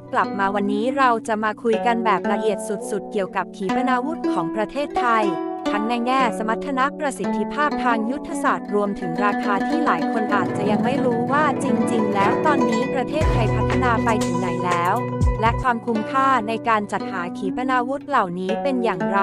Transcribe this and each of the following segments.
ครับกลับมาวันนี้เราจะมาคุยกันแบบละเอียดสุดๆ เกี่ยวกับขีปนาวุธของประเทศไทย ทั้งในแง่สมรรถนะประสิทธิภาพทางยุทธศาสตร์รวมถึงราคาที่หลายคนอาจจะยังไม่รู้ว่าจริง ๆ แล้วตอนนี้ประเทศไทยพัฒนาไปถึงไหนแล้ว และความคุ้มค่าในการจัดหาขีปนาวุธเหล่านี้เป็นอย่างไร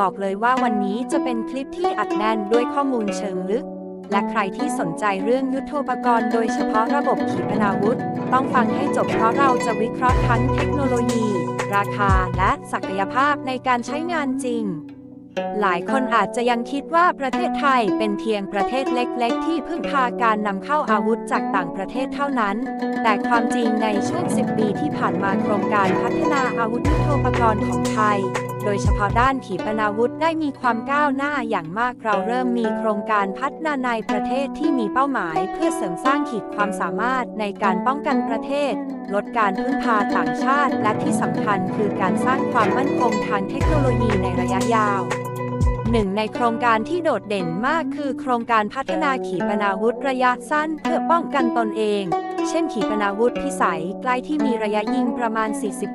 บอกเลยว่าวันนี้จะเป็นคลิปที่อัดแน่นด้วยข้อมูลเชิงลึก และใครที่สนใจเรื่องยุทโธปกรณ์โดยเฉพาะระบบขีปนาวุธ ต้องฟังให้จบเพราะเราจะวิเคราะห์ทั้งเทคโนโลยี ราคาและศักยภาพในการใช้งานจริง หลายคนอาจจะยังคิดว่าประเทศไทยเป็นเพียงประเทศเล็ก ๆ ที่พึ่งพาการนำเข้าอาวุธจากต่างประเทศเท่านั้น แต่ความจริงในช่วง 10 ปีที่ผ่านมาโครงการพัฒนาอาวุธยุทโธปกรณ์ของไทย โดยเฉพาะด้านขีปนาวุธได้มีความก้าวหน้าอย่างมากเราเริ่มมีโครงการพัฒนาในประเทศที่มีเป้าหมาย เพื่อเสริมสร้างขีดความสามารถในการป้องกันประเทศ ลดการพึ่งพาต่างชาติ และที่สำคัญคือการสร้างความมั่นคงทางเทคโนโลยีในระยะยาว หนึ่งในโครงการที่โดดเด่นมากคือโครงการพัฒนาขีปนาวุธระยะสั้นเพื่อป้องกันตนเอง เช่นขีปนาวุธพิสัยใกล้ที่มีระยะยิงประมาณ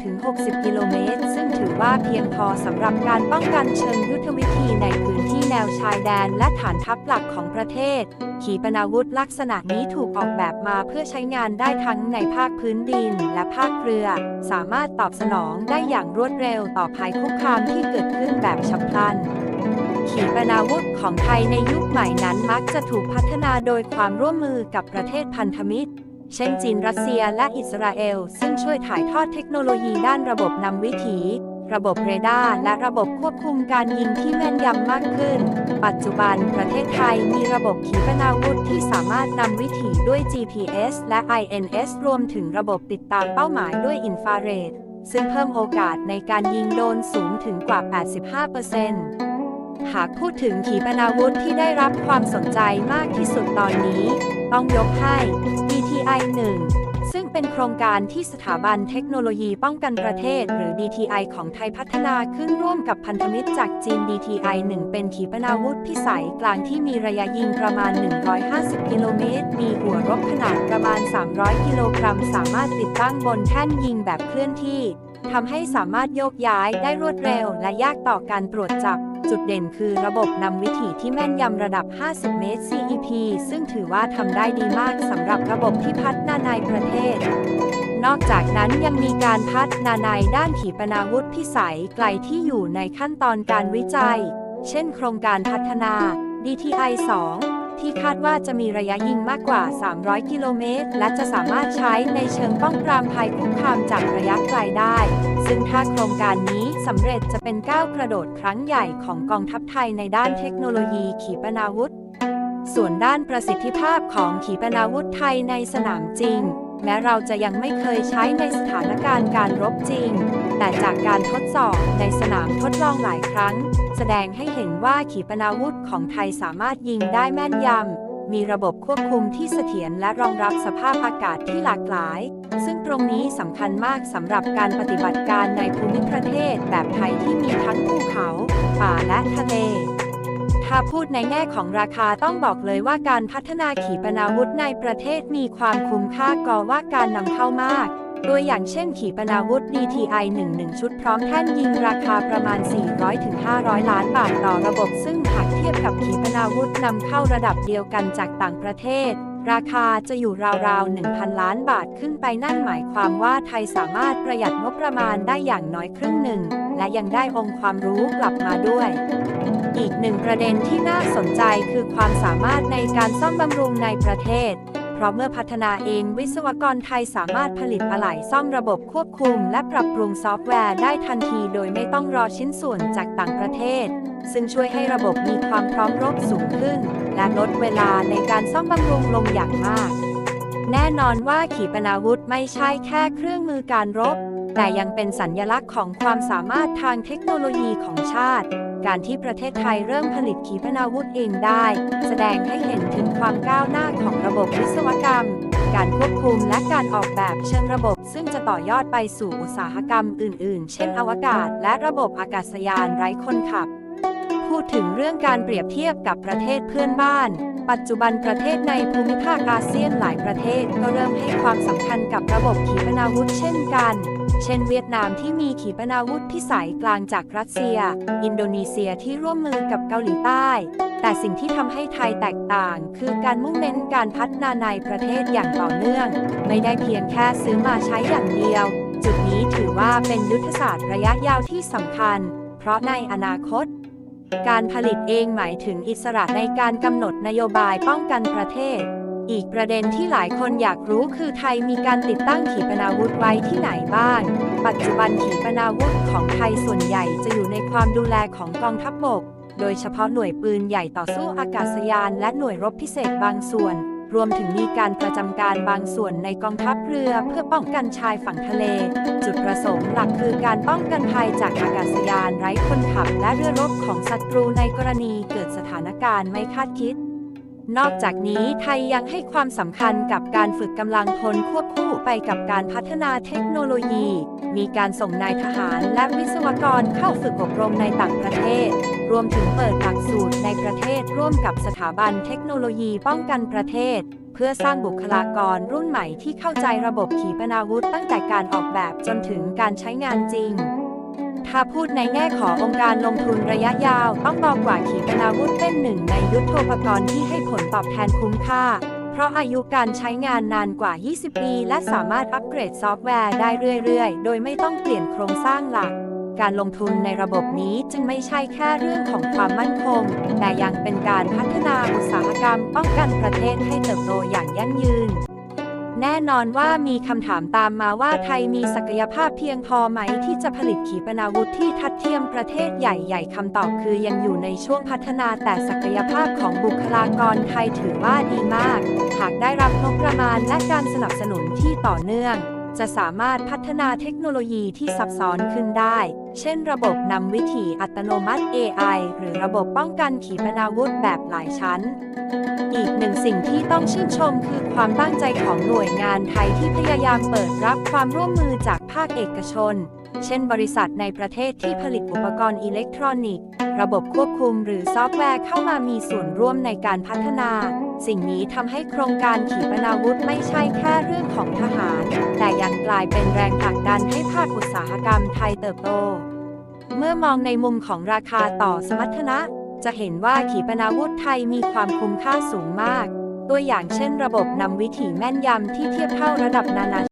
40-60 กิโลเมตร ซึ่งถือว่าเพียงพอสำหรับการป้องกันเชิงยุทธวิธีในพื้นที่แนวชายแดนและฐานทัพหลักของประเทศ ขีปนาวุธลักษณะนี้ถูกออกแบบมาเพื่อใช้งานได้ทั้งในภาคพื้นดินและภาคเรือ สามารถตอบสนองได้อย่างรวดเร็วต่อภัยคุกคามที่เกิดขึ้นแบบฉับพลัน ขีปนาวุธของไทยในยุคใหม่นั้นมักจะถูกพัฒนาโดยความร่วมมือกับประเทศพันธมิตร เช่นจีนรัสเซียและอิสราเอล ซึ่งช่วยถ่ายทอดเทคโนโลยีด้านระบบนำวิถีระบบเรดาร์และระบบควบคุมการยิงที่แม่นยำมากขึ้น ปัจจุบันประเทศไทยมีระบบขีปนาวุธที่สามารถนำวิถีด้วย GPS และ INS รวมถึงระบบติดตามเป้าหมายด้วยอินฟราเรด ซึ่งเพิ่มโอกาสในการยิงโดนสูงถึงกว่า 85% หากพูดถึงขีปนาวุธที่ได้รับความสนใจมากที่สุดตอนนี้ ต้องยกให้ DTI 1 ซึ่งเป็นโครงการที่สถาบันเทคโนโลยีป้องกันประเทศ หรือ DTI ของไทยพัฒนาขึ้นร่วมกับพันธมิตรจากจีน DTI 1 เป็นขีปนาวุธพิสัยกลางที่มีระยะยิงประมาณ 150 กิโลเมตร มีหัวรบขนาดประมาณ 300 กิโลกรัม สามารถติดตั้งบนแท่นยิงแบบเคลื่อนที่ ทำให้สามารถโยกย้ายได้รวดเร็วและยากต่อการตรวจจับ จุดเด่นคือระบบนำวิถีที่แม่นยำระดับ 50 เมตร CEP ซึ่งถือว่าทำได้ดีมากสำหรับระบบที่พัฒนาในประเทศ นอกจากนั้นยังมีการพัฒนาในด้านขีปนาวุธพิสัยไกลที่อยู่ในขั้นตอนการวิจัย เช่นโครงการพัฒนา DTI 2 ที่คาดว่าจะมีระยะยิงมากกว่า 300 กิโลเมตร และจะสามารถใช้ในเชิงป้องปรามภัยคุกคามจากระยะไกลได้ ซึ่งถ้าโครงการนี้สำเร็จจะเป็นก้าวกระโดดครั้งใหญ่ของกองทัพไทยในด้านเทคโนโลยีขีปนาวุธ ส่วนด้านประสิทธิภาพของขีปนาวุธไทยในสนามจริงแม้เราจะยังไม่เคยใช้ในสถานการณ์การรบจริง แต่จากการทดสอบในสนามทดลองหลายครั้ง แสดงให้เห็นว่าขีปนาวุธของไทยสามารถยิงได้แม่นยำ มีระบบควบคุมที่เสถียรและรองรับสภาพอากาศที่หลากหลาย ซึ่งตรงนี้สำคัญมากสำหรับการปฏิบัติการในภูมิประเทศแบบไทยที่มีทั้งภูเขา ป่าและทะเลถ้าพูดในแง่ของราคาต้องบอกเลยว่าการพัฒนาขีปนาวุธในประเทศมีความคุ้มค่ากว่าการนำเข้ามาก ตัวอย่างเช่นขีปนาวุธ DTI 11 ชุดพร้อมแท่นยิงราคาประมาณ 400-500 ล้านบาทต่อระบบ ซึ่งหากเทียบกับขีปนาวุธนำเข้าระดับเดียวกันจากต่างประเทศ ราคาจะอยู่ราวๆ 1,000 ล้านบาทขึ้นไปนั่นหมายความว่าไทยสามารถประหยัดงบประมาณได้อย่างน้อยครึ่งหนึ่ง และยังได้องค์ความรู้กลับมาด้วยอีกหนึ่งประเด็นที่น่าสนใจคือความสามารถในการซ่อมบำรุงในประเทศ เพราะเมื่อพัฒนาเองวิศวกรไทยสามารถผลิตอะไหล่ซ่อมระบบควบคุม และปรับปรุงซอฟต์แวร์ได้ทันทีโดยไม่ต้องรอชิ้นส่วนจากต่างประเทศ ซึ่งช่วยให้ระบบมีความพร้อมรบสูงขึ้น และลดเวลาในการซ่อมบำรุงลงอย่างมาก แน่นอนว่าขีปนาวุธไม่ใช่แค่เครื่องมือการรบ แต่ยังเป็นสัญญลักษณ์ของความสามารถทางเทคโนโลยีของชาติ การที่ประเทศไทยเริ่มผลิตขีปนาวุธเองได้ แสดงให้เห็นถึงความก้าวหน้าของระบบวิศวกรรม การควบคุมและการออกแบบเชิงระบบ ซึ่งจะต่อยอดไปสู่อุตสาหกรรมอื่น ๆ เช่น อวกาศ และระบบอากาศยานไร้คนขับ พูดถึงเรื่องการเปรียบเทียบกับประเทศเพื่อนบ้าน ปัจจุบันประเทศในภูมิภาคอาเซียนหลายประเทศก็เริ่มให้ความสำคัญกับระบบขีปนาวุธเช่นกัน เช่นเวียดนามที่มีขีปนาวุธพิสัยกลางจากรัสเซีย อินโดนีเซียที่ร่วมมือกับเกาหลีใต้ แต่สิ่งที่ทำให้ไทยแตกต่าง คือการมุ่งเน้นการพัฒนาในประเทศอย่างต่อเนื่อง ไม่ได้เพียงแค่ซื้อมาใช้อย่างเดียว จุดนี้ถือว่าเป็นยุทธศาสตร์ระยะยาวที่สำคัญ เพราะในอนาคต การผลิตเองหมายถึงอิสระในการกำหนดนโยบายป้องกันประเทศ อีกประเด็นที่หลายคนอยากรู้คือไทยมีการติดตั้งขีปนาวุธไว้ที่ไหนบ้าง ปัจจุบันขีปนาวุธของไทยส่วนใหญ่จะอยู่ในความดูแลของกองทัพบบก โดยเฉพาะหน่วยปืนใหญ่ต่อสู้อากาศยานและหน่วยรบพิเศษบางส่วน รวมถึงมีการประจำการบางส่วนในกองทัพเรือเพื่อป้องกันชายฝั่งทะเล จุดประสงค์หลักคือการป้องกันภัยจากอากาศยานไร้คนขับและเรือรบของศัตรูในกรณีเกิดสถานการณ์ไม่คาดคิด นอกจากนี้ไทยยังให้ความสำคัญกับการฝึกกำลังพลควบคู่ไปกับการพัฒนาเทคโนโลยี มีการส่งนายทหารและวิศวกรเข้าฝึกอบรมในต่างประเทศ รวมถึงเปิดหลักสูตรในประเทศร่วมกับสถาบันเทคโนโลยีป้องกันประเทศ เพื่อสร้างบุคลากรรุ่นใหม่ที่เข้าใจระบบขีปนาวุธตั้งแต่การออกแบบจนถึงการใช้งานจริง ถ้าพูดในแง่ขององค์การลงทุนระยะยาว ต้องบอกว่าขีปนาวุธเป็นหนึ่งในยุทโธปกรณ์ที่ให้ผลตอบแทนคุ้มค่า เพราะอายุการใช้งานนานกว่า 20 ปี และสามารถอัปเกรดซอฟต์แวร์ได้เรื่อยๆ โดยไม่ต้องเปลี่ยนโครงสร้างหลักการลงทุนในระบบนี้จึงไม่ใช่แค่เรื่องของความมั่นคง แต่ยังเป็นการพัฒนาอุตสาหกรรมป้องกันประเทศให้เติบโตอย่างยั่งยืน แน่นอนว่ามีคำถามตามมาว่าไทยมีศักยภาพเพียงพอไหมที่จะผลิตขีปนาวุธที่ทัดเทียมประเทศใหญ่ๆคำตอบคือยังอยู่ในช่วงพัฒนาแต่ศักยภาพของบุคลากรไทยถือว่าดีมาก หากได้รับงบประมาณและการสนับสนุนที่ต่อเนื่อง จะสามารถพัฒนาเทคโนโลยีที่ซับซ้อนขึ้นได้ เช่นระบบนำวิถีอัตโนมัติ AI หรือระบบป้องกันขีปนาวุธแบบหลายชั้น อีกหนึ่งสิ่งที่ต้องชื่นชมคือความตั้งใจของหน่วยงานไทยที่พยายามเปิดรับความร่วมมือจากภาคเอกชน เช่นบริษัทในประเทศที่ผลิตอุปกรณ์อิเล็กทรอนิกส์ ระบบควบคุมหรือซอฟต์แวร์เข้ามามีส่วนร่วมในการพัฒนา สิ่งนี้ทำให้โครงการขีปนาวุธไม่ใช่แค่เรื่องของทหาร แต่ยังกลายเป็นแรงผลักดันให้ภาคอุตสาหกรรมไทยเติบโต เมื่อมองในมุมของราคาต่อสมรรถนะ จะเห็นว่าขีปนาวุธไทยมีความคุ้มค่าสูงมาก ตัวอย่างเช่นระบบนำวิถีแม่นยำที่เทียบเท่าระดับนานา